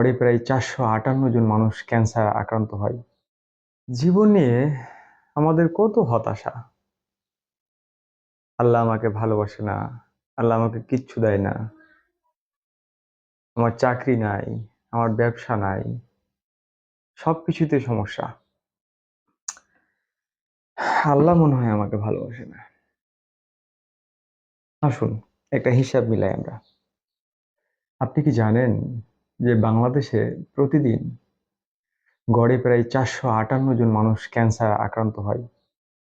গড়ে প্রায় চারশো আটান্ন জন মানুষ ক্যান্সার আক্রান্ত হয়। জীবন আমাদের কত হতাশা। আল্লাহ আমাকে ভালোবাসে না, আল্লাহ আমাকে কিচ্ছু দেয় না। আমার চাকরি নাই, আমার ব্যবসা নাই, সবকিছুতে সমস্যা। আল্লাহ মনে হয় আমাকে ভালোবাসে না। আসুন, একটা হিসাব মিলাই আমরা। আপনি কি জানেন যে বাংলাদেশে প্রতিদিন গড়ে প্রায় চারশো আটান্ন জন মানুষ ক্যান্সার আক্রান্ত হয়।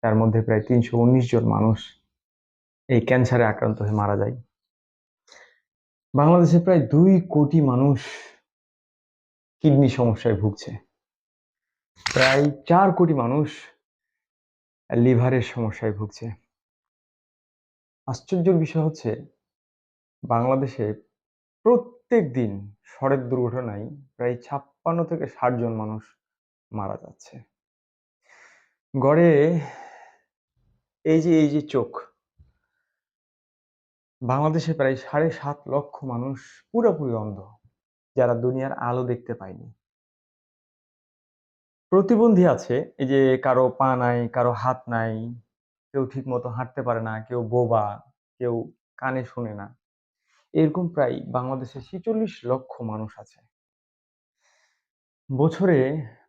তার মধ্যে প্রায় তিনশো উনিশ জন মানুষ এই ক্যান্সারে আক্রান্ত হয়ে মারা যায়। বাংলাদেশে প্রায় দুই কোটি মানুষ কিডনি সমস্যায় ভুগছে। প্রায় চার কোটি মানুষ লিভারের সমস্যায় ভুগছে। আশ্চর্যের বিষয় হচ্ছে, বাংলাদেশে প্রত্যেক দিন সড়ক দুর্ঘটনায় প্রায় ছাপ্পান্ন থেকে ষাট জন মানুষ মারা যাচ্ছে। গড়ে এই যে এই যে চোখ, বাংলাদেশে প্রায় সাড়ে সাত লক্ষ মানুষ পুরোপুরি অন্ধ, যারা দুনিয়ার আলো দেখতে পায়নি। প্রতিবন্ধী আছে, এই যে কারও পা নাই, কারও হাত নাই, কেউ ঠিক মতো হাঁটতে পারে না, কেউ বোবা, কেউ কানে শোনে না। এরকম প্রায় বাংলাদেশে ছেচল্লিশ লক্ষ মানুষ আছে। বছরে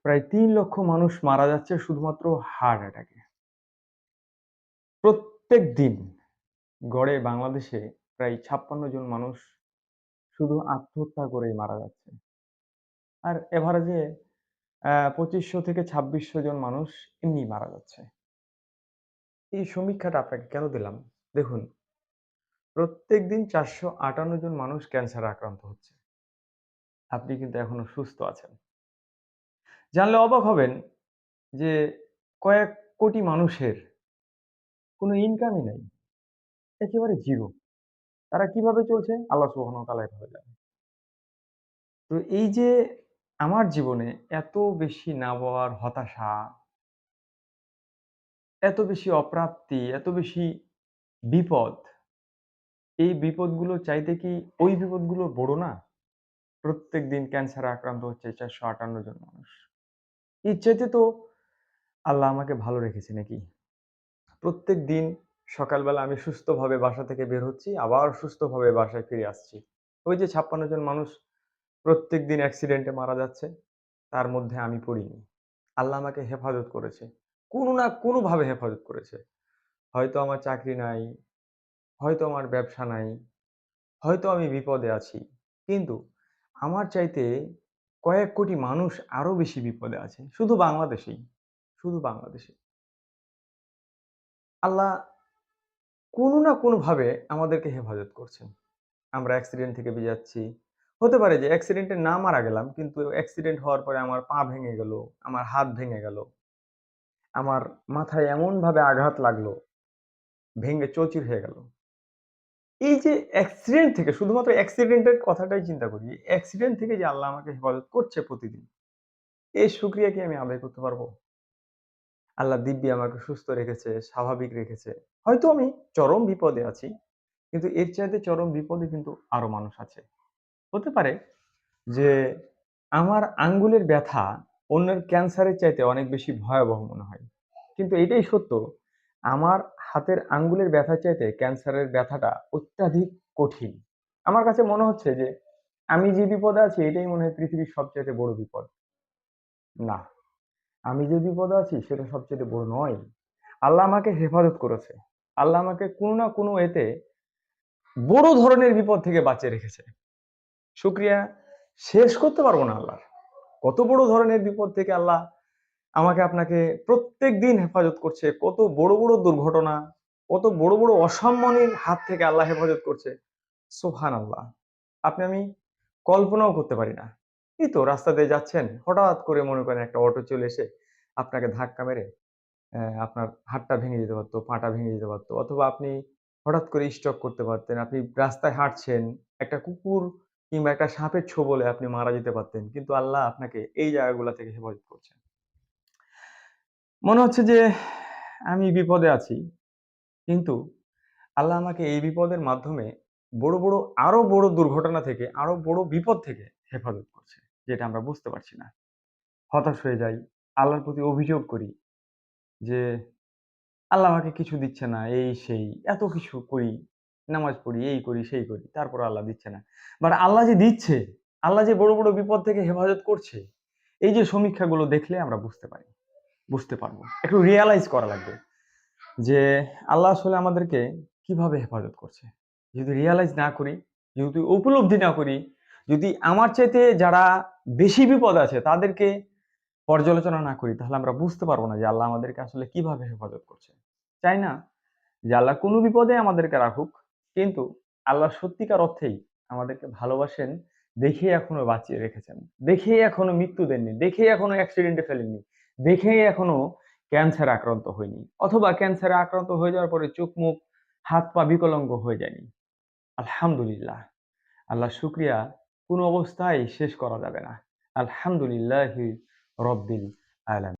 প্রায় তিন লক্ষ মানুষ মারা যাচ্ছে শুধুমাত্র হার্ট অ্যাটাকে। প্রত্যেক দিন গড়ে বাংলাদেশে প্রায় ছাপ্পান্ন জন মানুষ শুধু আত্মহত্যা করেই মারা যাচ্ছে। আর এভারেজে পঁচিশশো থেকে ছাব্বিশশো জন মানুষ এমনি মারা যাচ্ছে। এই সমীক্ষাটা আপনাকে কেন দিলাম? দেখুন প্রত্যেক দিন চারশো আটান্ন জন মানুষ ক্যান্সারে আক্রান্ত হচ্ছে। আপনি কিন্তু এখনও সুস্থ আছেন। জানলে অবাক হবেন যে কয়েক কোটি মানুষের কোনো ইনকামই নাই। একেবারে জিরো তারা কীভাবে চলছে? আল্লাহ সুবহানাহু তাআলা ভাবে জানে। তো এই যে আমার জীবনে এত বেশি না পাওয়ার হতাশা, এত বেশি অপ্রাপ্তি, এত বেশি বিপদ এই বিপদগুলো চাইতে কি ওই বিপদগুলো বড় না? প্রত্যেক দিন ক্যান্সারে আক্রান্ত হচ্ছে চারশো আটান্ন জন মানুষ। চাইতে তো আল্লাহ আমাকে ভালো রেখেছে নাকি? প্রত্যেক দিন সকালবেলা আমি সুস্থভাবে বাসা থেকে বের হচ্ছি, আবার সুস্থভাবে বাসায় ফিরে আসছি। ওই যে ছাপ্পান্ন জন মানুষ প্রত্যেক দিন অ্যাক্সিডেন্টে মারা যাচ্ছে, তার মধ্যে আমি পড়িনি। আল্লাহ আমাকে হেফাজত করেছে। কোনো না কোনোভাবে হেফাজত করেছে। হয়তো আমার চাকরি নাই হয়তো আমার ব্যবসা নাই, হয়তো আমি বিপদে আছি। কিন্তু আমার চাইতে কয়েক কোটি মানুষ আরও বেশি বিপদে আছে, শুধু বাংলাদেশেই, শুধু বাংলাদেশে। আল্লাহ কোনো না কোনোভাবে আমাদেরকে হেফাজত করছেন। আমরা অ্যাক্সিডেন্ট থেকে যাচ্ছি। হতে পারে যে অ্যাক্সিডেন্টে না মারা গেলাম, কিন্তু অ্যাক্সিডেন্ট হওয়ার পরে আমার পা ভেঙে গেল, আমার হাত ভেঙে গেল, আমার মাথায় এমনভাবে আঘাত লাগল, ভেঙে চচির হয়ে গেল। এই যে অ্যাক্সিডেন্ট থেকে, শুধুমাত্র অ্যাক্সিডেন্টের কথাটাই চিন্তা করি অ্যাক্সিডেন্ট থেকে যে আল্লাহ আমাকে হেফাজত করছে প্রতিদিন, এই সুক্রিয়া কি আমি আদায় করতে পারব? আল্লাহ দিব্যি আমাকে সুস্থ রেখেছে, স্বাভাবিক রেখেছে। হয়তো আমি চরম বিপদে আছি, কিন্তু এর চাইতে চরম বিপদে কিন্তু আরও মানুষ আছে। হতে পারে যে আমার আঙ্গুলের ব্যথা অন্যের ক্যান্সারের চাইতে অনেক বেশি ভয়াবহ মনে হয়। কিন্তু এটাই সত্য, আমার হাতের আঙ্গুলের ব্যথা চাইতে ক্যান্সারের ব্যথাটা অত্যাধিক কঠিন। আমার কাছে মনে হচ্ছে যে, আমি যে বিপদে আছি, এটাই মনে হয় পৃথিবীর সবচাইতে বড় বিপদ। না, আমি যে বিপদে আছি, সেটা সবচেয়ে বড় নয়। আল্লাহ আমাকে হেফাজত করেছে। আল্লাহ আমাকে কোনো না কোনো এতে বড় ধরনের বিপদ থেকে বাঁচিয়ে রেখেছে। শুক্রিয়া। শেষ করতে পারব না আল্লাহর। কত বড় ধরনের বিপদ থেকে আল্লাহ আমাকে আপনাকে প্রত্যেক দিন হেফাজত করছে। কত বড় বড় দুর্ঘটনা, কত বড় বড় অসম্মানের হাত থেকে আল্লাহ হেফাজত করছে। সোহান আল্লাহ আপনি, আমি কল্পনাও করতে পারি না। এই তো রাস্তা দিয়ে যাচ্ছেন, হঠাৎ করে মনে করেন একটা অটো চলে এসে আপনাকে ধাক্কা মেরে আপনার হাতটা ভেঙে যেতে পারতো, পাটা ভেঙে যেতে পারতো। অথবা আপনি হঠাৎ করে স্টক করতে পারতেন, আপনি রাস্তায় হাঁটছেন, একটা কুকুর কিংবা একটা সাপের ছো বলে আপনি মারা যেতে পারতেন। কিন্তু আল্লাহ আপনাকে এই জায়গাগুলো থেকে হেফাজত করছেন। মনে হচ্ছে যে আমি বিপদে আছি কিন্তু আল্লাহ আমাকে এই বিপদের মাধ্যমে বড় বড় আরও বড় দুর্ঘটনা থেকে আরও বড় বিপদ থেকে হেফাজত করছে যেটা আমরা বুঝতে পারছি না। হতাশ হয়ে যাই। আল্লাহর প্রতি অভিযোগ করি যে, আল্লাহ আমাকে কিছু দিচ্ছে না, এই সেই। এত কিছু করি, নামাজ পড়ি, এই করি, সেই করি। তারপর আল্লাহ দিচ্ছে না। বাট আল্লাহ যে দিচ্ছে, আল্লাহ যে বড়, বড় বিপদ থেকে হেফাজত করছে, এই যে সমীক্ষাগুলো দেখলে আমরা বুঝতে পারি, বুঝতে পারব। একটু রিয়ালাইজ করা লাগবে যে আল্লাহ আসলে আমাদেরকে কীভাবে হেফাজত করছে। যদি রিয়ালাইজ না করি, যদি উপলব্ধি না করি, যদি আমার চাইতে যারা বেশি বিপদ আছে তাদেরকে পর্যালোচনা না করি, তাহলে আমরা বুঝতে পারব না যে আল্লাহ আমাদেরকে আসলে কীভাবে হেফাজত করছে। চাই না যে আল্লাহ কোনো বিপদে আমাদেরকে রাখুক, কিন্তু আল্লাহ সত্যিকার অর্থেই আমাদেরকে ভালোবাসেন দেখেই এখনও বাঁচিয়ে রেখেছেন। দেখেই এখনও মৃত্যু দেননি, দেখেই এখনও অ্যাক্সিডেন্টে ফেলেননি, দেখেই এখনও ক্যান্সার আক্রান্ত হয়নি অথবা ক্যান্সারে আক্রান্ত হয়ে যাওয়ার পরে চোখ, মুখ, হাত, পা বিকলঙ্গ হয়ে যায়নি। আলহামদুলিল্লাহ। আল্লাহ শুক্রিয়া কোনো অবস্থায় শেষ করা যাবে না। আলহামদুলিল্লাহ রব্বিল আলামিন।